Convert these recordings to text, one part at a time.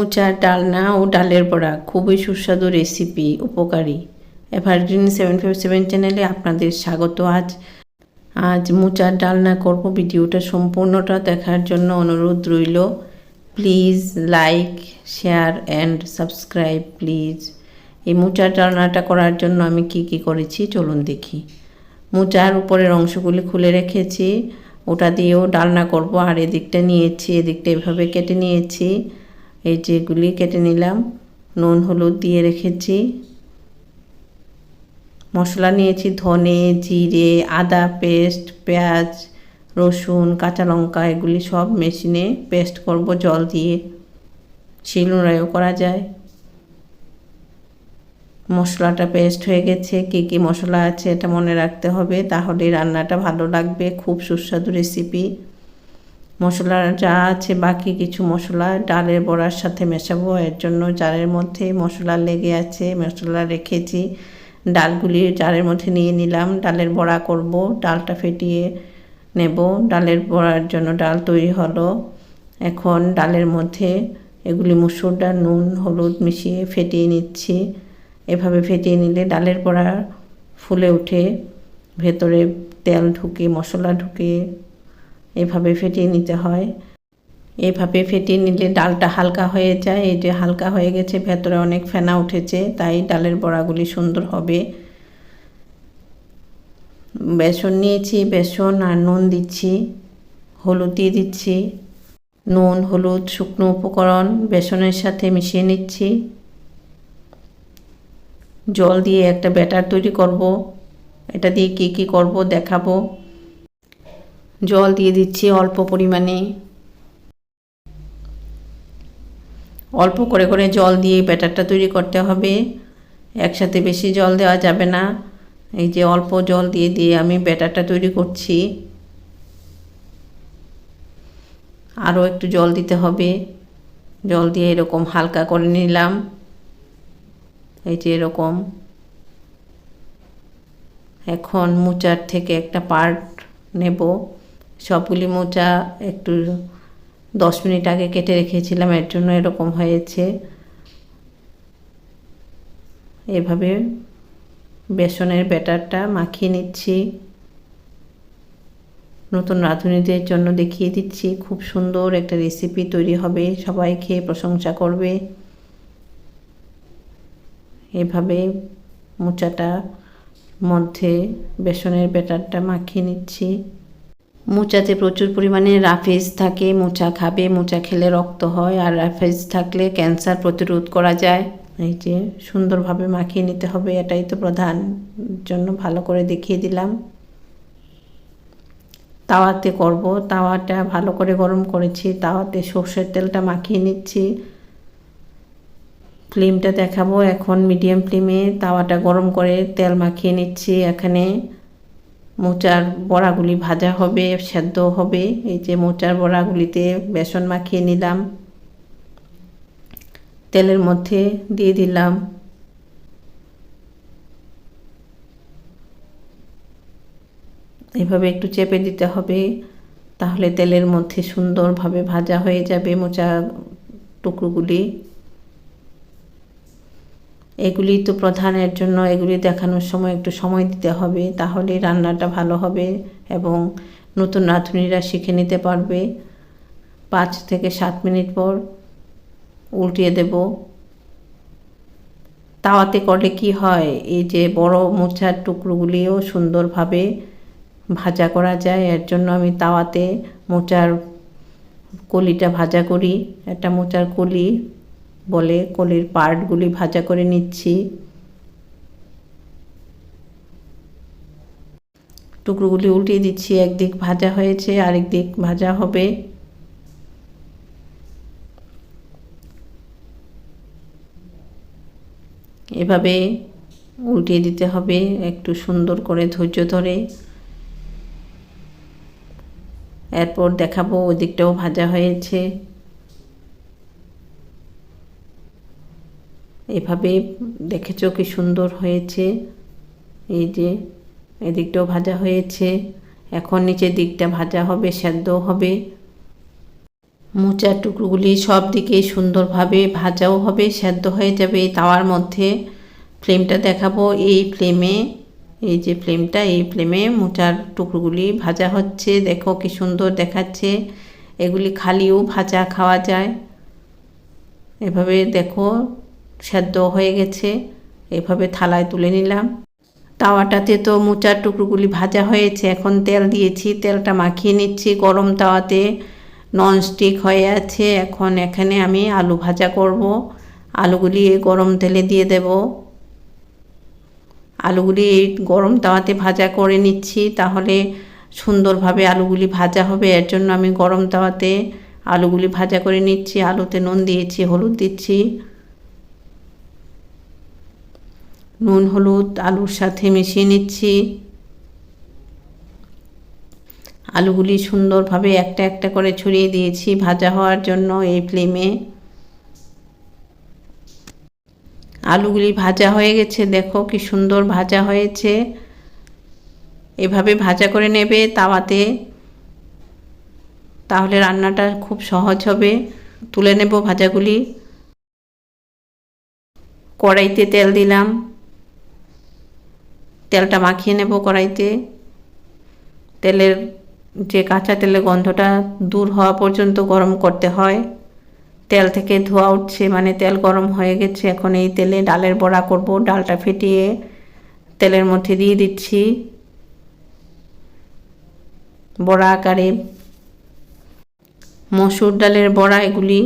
মোচার ডালনা ও ডালের বড়া খুবই সুস্বাদু রেসিপি, উপকারী। এভারগ্রিন সেভেন ফাইভ সেভেন চ্যানেলে আপনাদের স্বাগত আজ। আজ মোচার ডালনা করব, ভিডিওটা সম্পূর্ণটা দেখার জন্য অনুরোধ রইল। Please like, share and subscribe please. এই মোচার ডালনাটা করার জন্য আমি কি কি করেছি চলুন দেখি। মোচার উপরের অংশগুলি খুলে রেখেছি। ওটা দিয়েও ডালনা করব, আর এদিকটা নিয়েছি, এদিকটা এভাবে কেটে নিয়েছি। এই যে যেগুলি কেটে নিলাম, নুন, হলুদ দিয়ে রেখেছি। মশলা নিয়েছি, ধনে, জিরে, আদা, পেস্ট, পেঁয়াজ, রসুন, কাঁচা লঙ্কা, এগুলি সব মেশিনে পেস্ট করব জল দিয়ে। শিলনোড়াইও করা যায়। মশলাটা পেস্ট হয়ে গেছে, কী কী মশলা আছে এটা মনে রাখতে হবে, তাহলে রান্নাটা ভালো লাগবে, খুব সুস্বাদু রেসিপি। মশলা যা আছে, বাকি কিছু মশলা ডালের বড়ার সাথে মেশাবো। এর জন্য জারের মধ্যে মশলা লেগে আছে, মশলা রেখেছি। ডালগুলি জারের মধ্যে নিয়ে নিলাম। ডালের বড়া করব, ডালটা ফেটিয়ে নেব। ডালের বড়ার জন্য ডাল তৈরি হলো। এখন ডালের মধ্যে এগুলি মুসুর ডাল, নুন, হলুদ মিশিয়ে ফেটিয়ে নিচ্ছি। এভাবে ফেটিয়ে নিলে ডালের বড়া ফুলে উঠে ভেতরে তেল ঢুকে, মশলা ঢুকে এভাবে ফেটিয়ে নিতে হয়। এভাবে ফেটিয়ে নিলে ডালটা হালকা হয়ে যায়। এই যে হালকা হয়ে গেছে, ভেতরে অনেক ফেনা উঠেছে, তাই ডালের বড়াগুলি সুন্দর হবে। বেসন নিয়েছি, বেসন আর নুন দিচ্ছি, হলুদ দিয়ে দিচ্ছি। নুন, হলুদ, শুকনো উপকরণ বেসনের সাথে মিশিয়ে নিচ্ছি। জল দিয়ে একটা ব্যাটার তৈরি করব। এটা দিয়ে কী কী করব দেখাবো। জল দিয়ে দিচ্ছি অল্প পরিমাণে। অল্প করে করে জল দিয়ে ব্যাটারটা তৈরি করতে হবে। একসাথে বেশি জল দেওয়া যাবে না। এই যে অল্প জল দিয়ে দিয়ে আমি ব্যাটারটা তৈরি করছি। আরও একটু জল দিতে হবে। জল দিয়ে এরকম হালকা করে নিলাম। এই যে এরকম। এখন মোচার থেকে একটা পার্ট নেব। সবগুলি মোচা একটু দশ মিনিট আগে কেটে রেখেছিলাম, এর জন্য এরকম হয়েছে। এভাবে বেসনের ব্যাটারটা মাখিয়ে নিচ্ছি। নতুন রাঁধুনিদের জন্য দেখিয়ে দিচ্ছি, খুব সুন্দর একটা রেসিপি তৈরি হবে, সবাই খেয়ে প্রশংসা করবে। এভাবে মোচাটা মধ্যে বেসনের ব্যাটারটা মাখিয়ে নিচ্ছি। মোচাতে প্রচুর পরিমাণে রাফেজ থাকে, মোচা খাবে, মোচা খেলে রক্ত হয় আর রাফেজ থাকলে ক্যান্সার প্রতিরোধ করা যায়। এই যে সুন্দরভাবে মাখিয়ে নিতে হবে, এটাই তো প্রধান জন্য ভালো করে দেখিয়ে দিলাম। তাওয়াতে করব, তাওয়াটা ভালো করে গরম করেছি, তাওয়াতে সর্ষের তেলটা মাখিয়ে নিচ্ছি। ফ্লেমটা দেখাবো, এখন মিডিয়াম ফ্লেমে তাওয়াটা গরম করে তেল মাখিয়ে নিচ্ছি এখানে। মোচার বড়াগুলি ভাজা হবে, সেদ্ধ হবে। এই যে মোচার বড়াগুলিতে বেসন মাখিয়ে নিলাম। তেলের মধ্যে দিয়ে দিলাম। এভাবে একটু চেপে দিতে হবে, তাহলে তেলের মধ্যে সুন্দরভাবে ভাজা হয়ে যাবে মোচা টুকরোগুলি। এগুলি তো প্রধানের জন্য, এগুলি দেখানোর সময় একটু সময় দিতে হবে, তাহলে রান্নাটা ভালো হবে এবং নতুন রাঁধুনিরা শিখে নিতে পারবে। পাঁচ থেকে সাত মিনিট পর উল্টিয়ে দেব। তাওয়াতে করলে কি হয়? এই যে বড় মোচার টুকরোগুলিও সুন্দরভাবে ভাজা করা যায়, এর জন্য আমি তাওয়াতে মোচার কলিটা ভাজা করি। একটা মোচার কলি বলে, কলির পার্টগুলি ভাজা করে নিচ্ছি। টুকরোগুলি উল্টিয়ে দিচ্ছি, একদিক ভাজা হয়েছে, আরেক দিক ভাজা হবে। এভাবে উল্টিয়ে দিতে হবে, একটু সুন্দর করে ধৈর্য ধরে। এরপর দেখাবো ওদিকটাও ভাজা হয়েছে। এভাবে দেখেছ কি সুন্দর হয়েছে? এই যে, এদিকটাও ভাজা হয়েছে। এখন নিচের দিকটা ভাজা হবে সেদ্ধ হবে। মোচার টুকরোগুলি সব দিকে সুন্দরভাবে ভাজাও হবে, সেদ্ধ হয়ে যাবে এই তাওয়ার মধ্যে। ফ্লেমটা দেখাবো, এই ফ্লেমে, এই যে ফ্লেমটা, এই ফ্লেমে মোচার টুকরোগুলি ভাজা হচ্ছে। দেখো কি সুন্দর দেখাচ্ছে। এগুলি খালিও ভাজা খাওয়া যায়। এভাবে দেখো সেদ্ধ হয়ে গেছে। এভাবে থালায় তুলে নিলাম। তাওয়াটাতে তো মোচার টুকরোগুলি ভাজা হয়েছে, এখন তেল দিয়েছি। তেলটা মাখিয়ে নিচ্ছি গরম তাওয়াতে। ননস্টিক হয়ে আছে। এখন এখানে আমি আলু ভাজা করব। আলুগুলি গরম তেলে দিয়ে দেব। আলুগুলি গরম তাওয়াতে ভাজা করে নিচ্ছি, তাহলে সুন্দরভাবে আলুগুলি ভাজা হবে। এর জন্য আমি গরম তাওয়াতে আলুগুলি ভাজা করে নিচ্ছি। আলুতে নুন দিয়েছি, হলুদ দিচ্ছি। নুন, হলুদ, আলুর সাথে মিশিয়ে নিচ্ছি। আলুগুলি সুন্দরভাবে একটা একটা করে ছড়িয়ে দিয়েছি ভাজা হওয়ার জন্য এই ফ্লেমে। আলুগুলি ভাজা হয়ে গেছে, দেখো কি সুন্দর ভাজা হয়েছে। এভাবে ভাজা করে নেবে তাওয়াতে, তাহলে রান্নাটা খুব সহজ হবে। তুলে নেব ভাজাগুলি। কড়াইতে তেল দিলাম। তেলটা মাখিয়ে নেব কড়াইতে। তেলের যে কাঁচা তেলের গন্ধটা দূর হওয়া পর্যন্ত গরম করতে হয়। তেল থেকে ধোয়া উঠছে মানে তেল গরম হয়ে গেছে। এখন এই তেলে ডালের বড়া করব, ডালটা ফেটিয়ে তেলের মধ্যে দিয়ে দিচ্ছি। বড়া আকারে মসুর ডালের বড়া এগুলি।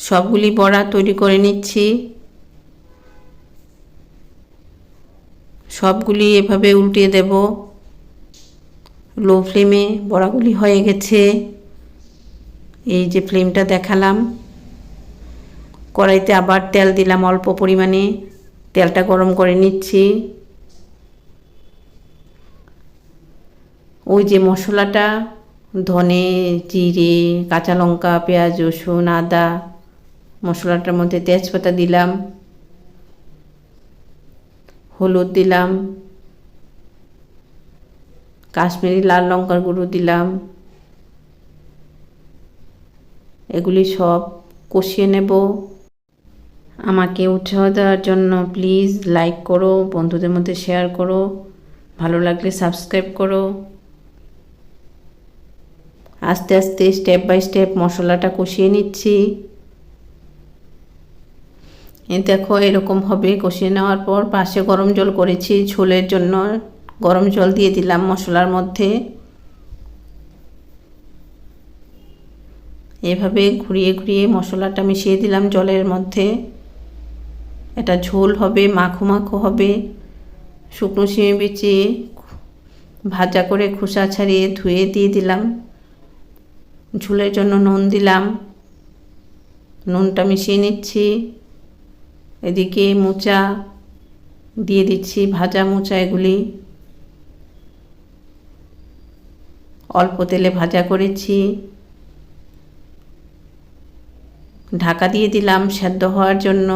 সবগুলি বড়া তৈরি করে নিচ্ছি। সবগুলি এভাবে উল্টিয়ে দেব। লো ফ্লেমে বড়াগুলি হয়ে গেছে। এই যে ফ্লেমটা দেখালাম। কড়াইতে আবার তেল দিলাম অল্প পরিমাণে। তেলটা গরম করে নিচ্ছি। ওই যে মশলাটা, ধনে, জিরে, কাঁচা লঙ্কা, পেঁয়াজ, রসুন, আদা, মশলাটার মধ্যে তেজপাতা দিলাম। হলুদ দিলাম। কাশ্মীরি লাল লঙ্কার গুঁড়ো দিলাম। এগুলি সব কষিয়ে নেব। আমাকে উৎসাহ দেওয়ার জন্য প্লিজ লাইক করো, বন্ধুদের মধ্যে শেয়ার করো। ভালো লাগলে সাবস্ক্রাইব করো। আস্তে আস্তে স্টেপ বাই স্টেপ মশলাটা কষিয়ে নিচ্ছি। দেখো, এরকম হবে। কষিয়ে নেওয়ার পর পাশে গরম জল করেছি, ঝোলের জন্য গরম জল দিয়ে দিলাম মশলার মধ্যে। এভাবে ঘুরিয়ে ঘুরিয়ে মশলাটা মিশিয়ে দিলাম জলের মধ্যে। এটা ঝোল হবে, মাখো মাখো হবে। শুকনো শিমে বিচিয়ে ভাজা করে খোসা ছাড়িয়ে ধুয়ে দিয়ে দিলাম। ঝোলের জন্য নুন দিলাম। নুনটা মিশিয়ে নিচ্ছি। এদিকে মোচা দিয়ে দিচ্ছি, ভাজা মোচা এগুলি। অল্প তেলে ভাজা করেছি। ঢাকা দিয়ে দিলাম সেদ্ধ হওয়ার জন্য।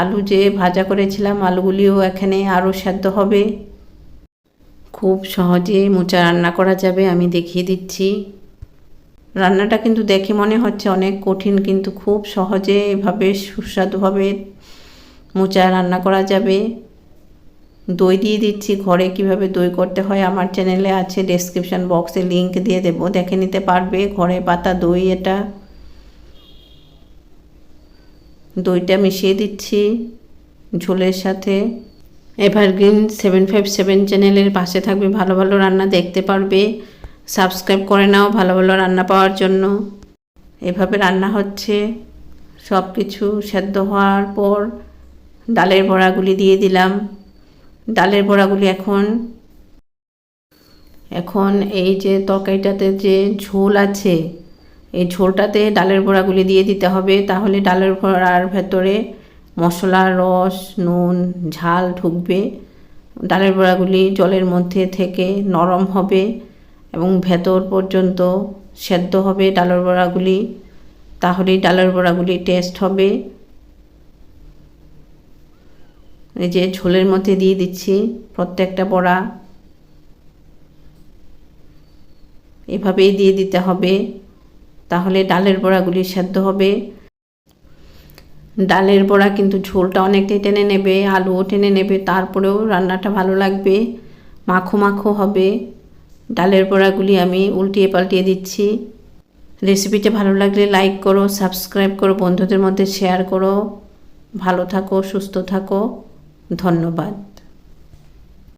আলু যে ভাজা করেছিলাম, আলুগুলিও এখানে আরও সেদ্ধ হবে। খুব সহজে মোচা রান্না করা যাবে, আমি দেখিয়ে দিচ্ছি। রান্নাটা কিন্তু দেখে মনে হচ্ছে অনেক কঠিন, কিন্তু খুব সহজে এভাবে সুস্বাদুভাবে মোচা রান্না করা যাবে। দই দিয়ে দিচ্ছি, ঘরে কীভাবে দই করতে হয় আমার চ্যানেলে আছে ডেসক্রিপশান বক্সে লিংক দিয়ে দেবো, দেখে নিতে পারবে। ঘরে পাতা, দই, এটা দইটা মিশিয়ে দিচ্ছি ঝোলের সাথে। এভারগ্রিন সেভেন ফাইভ সেভেন চ্যানেলের পাশে থাকবে, ভালো ভালো রান্না দেখতে পারবে। সাবস্ক্রাইব করে নাও ভালো ভালো রান্না পাওয়ার জন্য। এভাবে রান্না হচ্ছে। সব কিছু সেদ্ধ হওয়ার পর ডালের বড়াগুলি দিয়ে দিলাম। ডালের বড়াগুলি এখন এখন এই যে তরকারিটাতে যে ঝোল আছে, এই ঝোলটাতে ডালের বড়াগুলি দিয়ে দিতে হবে। তাহলে ডালের বড়ার ভেতরে মশলার রস, নুন, ঝাল ঢুকবে। ডালের বড়াগুলি জলের মধ্যে থেকে নরম হবে। এবং ভেতর পর্যন্ত সেদ্ধ হবে ডালের বড়াগুলি। তাহলেই ডালের বড়াগুলি টেস্ট হবে। এই যে ঝোলের মধ্যে দিয়ে দিচ্ছি প্রত্যেকটা বড়া। এভাবেই দিয়ে দিতে হবে। তাহলে ডালের বড়াগুলি সেদ্ধ হবে। ডালের বড়া কিন্তু ঝোলটা অনেকটাই টেনে নেবে, আলুও টেনে নেবে, তারপরেও রান্নাটা ভালো লাগবে, মাখো মাখো হবে। ডালের বড়াগুলি আমি উল্টিয়ে পাল্টিয়ে দিচ্ছি। রেসিপিটা ভালো লাগলে লাইক করো, সাবস্ক্রাইব করো, বন্ধুদের মধ্যে শেয়ার করো। ভালো থাকো, সুস্থ থাকো। ধন্যবাদ।